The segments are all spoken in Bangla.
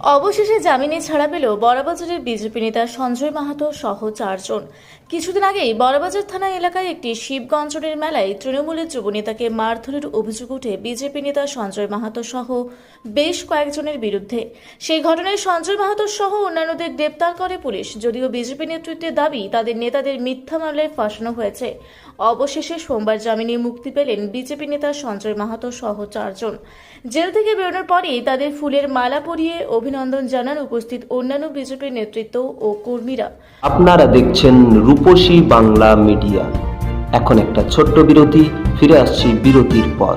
অবশেষে জামিনে ছাড়া পেল বড়বাজারের বিজেপি নেতা সঞ্জয় মাহাতো সহ চারজন। কিছুদিন আগেই বড়বাজার থানা এলাকায় একটি শিবগঞ্জনের মেলায় তৃণমূলের যুবনেতাকে মারধরের অভিযোগ উঠে বিজেপি নেতা সঞ্জয় মাহাতো সহ বেশ কয়েকজনের বিরুদ্ধে। সেই ঘটনায় সঞ্জয় মাহাতো সহ অন্যান্যদের গ্রেপ্তার করে পুলিশ, যদিও বিজেপি নেতৃত্বের দাবি তাদের নেতাদের মিথ্যা মামলায় ফাঁসানো হয়েছে। অবশেষে সোমবার জামিনে মুক্তি পেলেন বিজেপি নেতা সঞ্জয় মাহাতো সহ চারজন। জেল থেকে বেরোনোর পরেই তাদের ফুলের মালা পরিয়ে অভিনন্দন জানান উপস্থিত অন্যান্য বিজেপির নেতৃত্ব ও কর্মীরা। আপনারা দেখছেন রূপসী বাংলা মিডিয়া। এখন একটা ছোট্ট বিরতি, ফিরে আসছি বিরতির পর।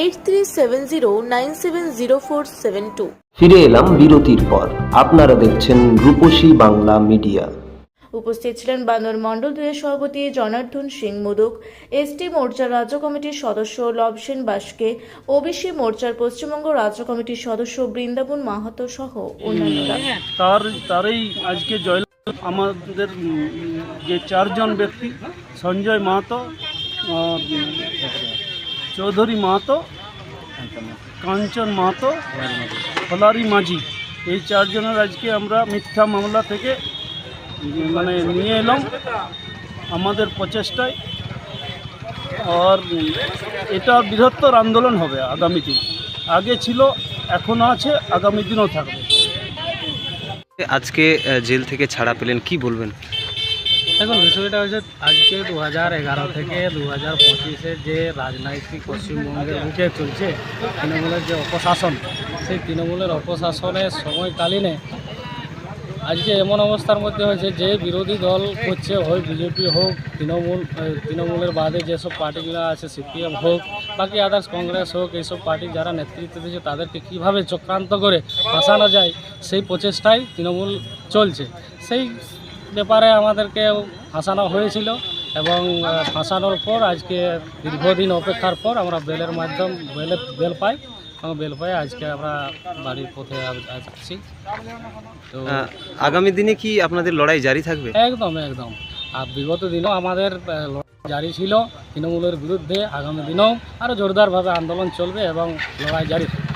eight three seven zero nine seven zero four seven two ফিরে এলাম বিরতির পর। আপনারা দেখছেন রূপসী বাংলা মিডিয়া। উপস্থিত ছিলেন বান্দর মণ্ডল দুয়ের সভাপতি জনার্দন সিং মোদক এসটি মোর্চার রাজ্য কমিটির সদস্য লবসেন বাসকে ওবিসি মোর্চার পশ্চিমবঙ্গ রাজ্য কমিটির সদস্য বৃন্দাবন মাহাতো সহ অন্যান্যরা। তার তারই আজকে জয় আমাদের যে চারজন ব্যক্তি সঞ্জয় মাহাতো চৌধুরী মাহাতো, কাঞ্চন মাহাতো, ফলারি মাঝি। এই চারজনের আজকে আমরা মিথ্যা মামলা থেকে মানে নিয়ে এলাম আমাদের প্রচেষ্টায়। আর এটা বৃহত্তর আন্দোলন হবে আগামী দিন। আগে ছিল এখনও আছে, আগামী দিনও থাকবে। আজকে জেল থেকে ছাড়া পেলেন, কি বলবেন? দেখুন বিষয়টা হচ্ছে আজকে দু হাজার এগারো থেকে দু হাজার পঁচিশের যে রাজনৈতিক পশ্চিমবঙ্গের বুকে চলছে তৃণমূলের যে অপশাসন, সেই তৃণমূলের অপশাসনের সময়কালীনে আজকে এমন অবস্থার মধ্যে হয়েছে যে বিরোধী দল করছে, হয় বিজেপি হোক, তৃণমূল তৃণমূলের বাদে যেসব পার্টিগুলো আছে, সিপিএম হোক, বাকি আদার্স কংগ্রেস হোক, এইসব পার্টি যারা নেতৃত্ব দিচ্ছে তাদেরকে কীভাবে চক্রান্ত করে ফাঁসানো যায়, সেই প্রচেষ্টাই তৃণমূল চলছে। সেই ব্যাপারে আমাদেরকে ফাঁসানো হয়েছিল এবং ফাঁসানোর পর আজকে দীর্ঘদিন অপেক্ষার পর আমরা বেলের মাধ্যম বেলে বেল পাই এবং বেল পাই আজকে আমরা বাড়ির পথে আসছি তো আগামী দিনে কি আপনাদের লড়াই জারি থাকবে? একদম একদম। আর বিগত দিনও আমাদের লড়াই জারি ছিল তৃণমূলের বিরুদ্ধে। আগামী দিনেও আরও জোরদারভাবে আন্দোলন চলবে এবং লড়াই জারি থাকবে।